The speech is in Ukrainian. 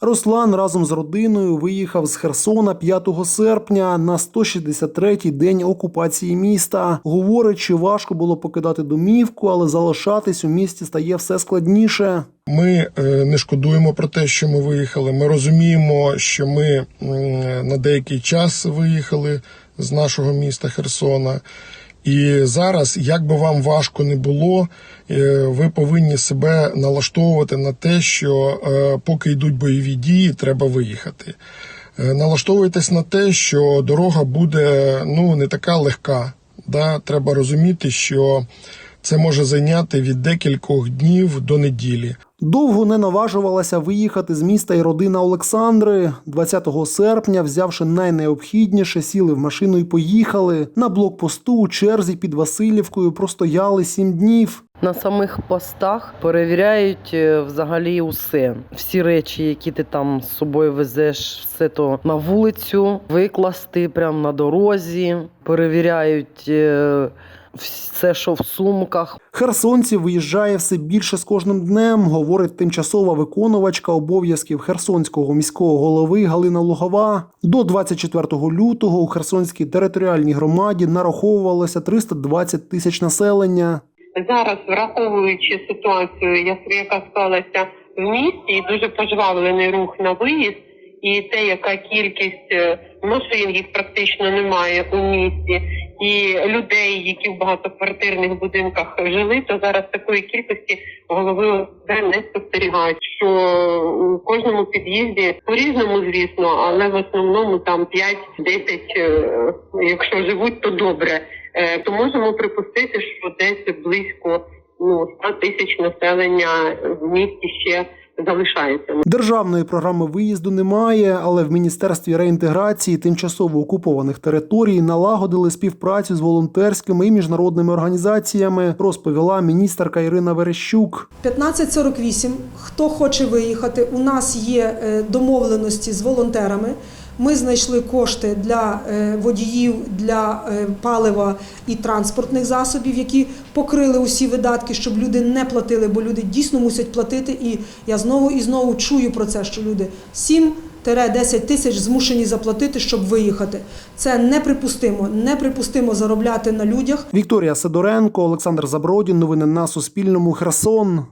Руслан разом з родиною виїхав з Херсона 5 серпня на 163-й день окупації міста. Говорить, що важко було покидати домівку, але залишатись у місті стає все складніше. Ми е, не шкодуємо про те, що ми виїхали. Ми розуміємо, що ми на деякий час виїхали з нашого міста Херсона. І зараз, як би вам важко не було, е, ви повинні себе налаштовувати на те, що е, поки йдуть бойові дії, треба виїхати. Е, Налаштовуйтесь на те, що дорога буде ну не така легка. Да? Треба розуміти, що це може зайняти від декількох днів до неділі. Довго не наважувалася виїхати з міста і родина Олександри. 20 серпня, взявши найнеобхідніше, сіли в машину і поїхали. На блокпосту у черзі під Васильівкою простояли сім днів. На самих постах перевіряють е, взагалі усе. Всі речі, які ти там з собою везеш, все то на вулицю викласти прямо на дорозі. Перевіряють е, все, що в сумках. Херсонців виїжджає все більше з кожним днем, говорить тимчасова виконувачка обов'язків Херсонського міського голови Галина Лугова. До 24 лютого у Херсонській територіальній громаді нараховувалося 320 тисяч населення. зараз, враховуючи ситуацію, як- яка склалася в місті, і дуже пожвавлений рух на виїзд, і те, яка кількість е, машин їх практично немає у місті, і людей, які в багатоквартирних будинках жили, то зараз такої кількості голови ОСБ не спостерігають. Що у кожному під'їзді по-різному, звісно, але в основному там 5-10, е, якщо живуть, то добре. Е, то можемо припустити, що десь близько ну 100 тисяч населення в місті ще залишається. Державної програми виїзду немає, але в міністерстві реінтеграції тимчасово окупованих територій налагодили співпрацю з волонтерськими і міжнародними організаціями, розповіла міністерка Ірина Верещук. 1548. Хто хоче виїхати? У нас є е, домовленості з волонтерами. Ми знайшли кошти для е, водіїв, для е, палива і транспортних засобів, які покрили усі видатки, щоб люди не платили, бо люди дійсно мусять платити. І я знову і знову чую про це, що люди 7-10 тисяч змушені заплатити, щоб виїхати. Це неприпустимо. Неприпустимо заробляти на людях. Вікторія Сидоренко, Олександр Забродін. Новини на Суспільному. Херсон.